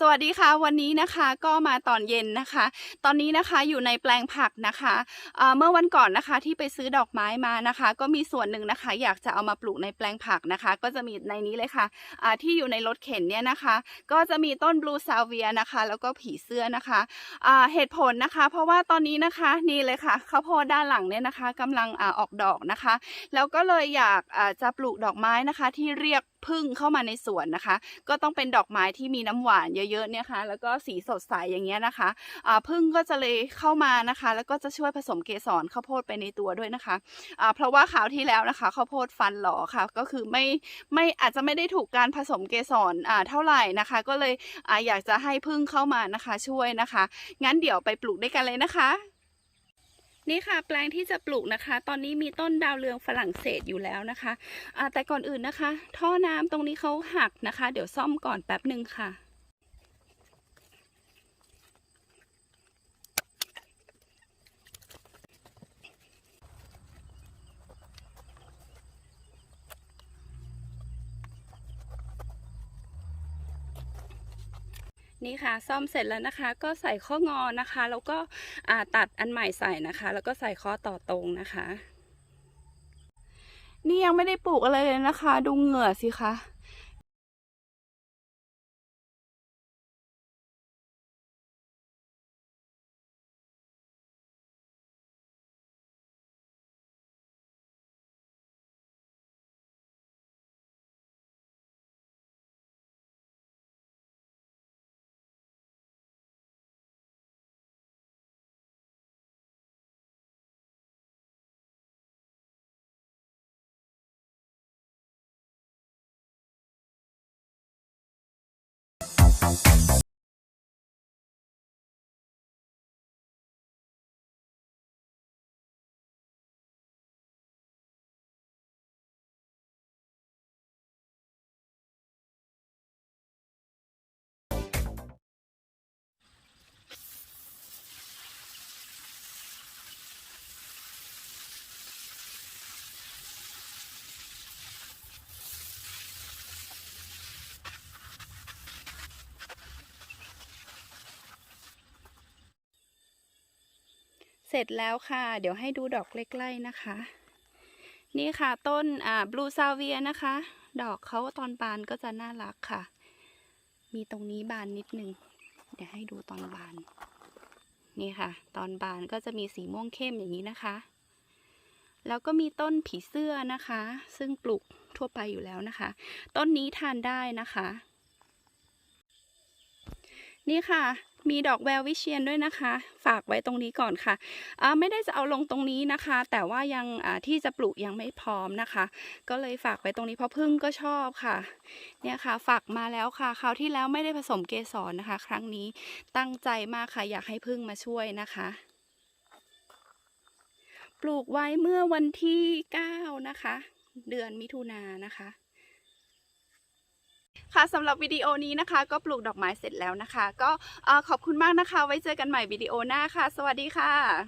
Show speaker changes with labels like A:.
A: สวัสดีค่ะ วันนี้นะคะก็มาตอนเย็นนะคะ ตอนนี้นะคะอยู่ในแปลงผักนะคะอ่าเมื่อวันก่อนนะคะที่ไปซื้อดอกไม้มานะคะ ก็มีส่วนหนึ่งนะคะ อยากจะเอามาปลูกในแปลงผักนะคะ ก็จะมีในนี้เลยค่ะอ่าที่อยู่ในรถเข็นเนี่ยนะคะ ก็จะมีต้นบลูซาเวียนะคะ แล้วก็ผีเสื้อนะคะอ่าเหตุผลนะคะ เพราะว่าตอนนี้นะคะนี่เลยค่ะข้าวโพดด้านหลังเนี่ยนะคะกำลังอออกดอกนะคะ แล้วก็เลยอยากจะปลูกดอกไม้นะคะ ที่เรียก พึ่งเข้ามาในสวนนะคะ ก็ต้องเป็นดอกไม้ที่มีน้ำหวานเยอะๆเนี่ยค่ะแล้วก็สีสดใสอย่างเงี้ยนะคะอ่าพึ่งก็จะเลยเข้ามานะคะ แล้วก็จะช่วยผสมเกสรข้าวโพดไปในตัวด้วยนะคะอ่าเพราะว่าคราวที่แล้วนะคะข้าวโพดฟันหลอค่ะ ก็คือไม่ไม่อาจจะไม่ได้ถูกการผสมเกสรอเท่าไหร่นะคะ ก็เลยออยากจะให้พึ่งเข้ามานะคะช่วยนะคะ งั้นเดี๋ยวไปปลูกด้วยกันเลยนะคะ นี่ค่ะแปลงที่จะปลูกนะคะ ตอนนี้มีต้นดาวเรืองฝรั่งเศสอยู่แล้วนะคะะแต่ก่อนอื่นนะคะ ท่อน้ำตรงนี้เขาหักนะคะ เดี๋ยวซ่อมก่อนแป๊บหนึ่งค่ะ นี่ค่ะ ซ่อมเสร็จแล้วนะคะ ก็ใส่ข้องอนะคะ แล้วก็ตัดอันใหม่ใส่นะคะ แล้วก็ใส่ข้อต่อตรงนะคะ นี่ยังไม่ได้ปลูกอะไรเลยนะคะ ดูเหงื่อสิคะ เสร็จแล้วค่ะ เดี๋ยวให้ดูดอกใกล้ๆนะคะ นี่ค่ะต้นอ่าบลูซาเวียนะคะ ดอกเขาตอนบานก็จะน่ารักค่ะ มีตรงนี้บานนิดนึง เดี๋ยวให้ดูตอนบาน นี่ค่ะ ตอนบานก็จะมีสีม่วงเข้มอย่างนี้นะคะ แล้วก็มีต้นผีเสื้อนะคะ ซึ่งปลูกทั่วไปอยู่แล้วนะคะ ต้นนี้ทานได้นะคะ นี่ค่ะ มีดอกแวววิเชียนด้วยนะคะ ฝากไว้ตรงนี้ก่อนค่ะไม่ได้จะเอาลงตรงนี้นะคะ แต่ว่ายังที่จะปลูกยังไม่พร้อมนะคะ ก็เลยฝากไว้ตรงนี้เพราะพึ่งก็ชอบค่ะ เนี่ยค่ะฝากมาแล้วค่ะ คราวที่แล้วไม่ได้ผสมเกสรนะคะ ครั้งนี้ตั้งใจมากค่ะอยากให้พึ่งมาช่วยนะคะ ปลูกไว้เมื่อวันที่ 9 นะคะ เดือนมิถุนายนนะคะ ค่ะสำหรับวิดีโอนี้นะคะ ก็ปลูกดอกไม้เสร็จแล้วนะคะ ก็ขอบคุณมากนะคะ ไว้เจอกันใหม่วิดีโอหน้าค่ะ สวัสดีค่ะ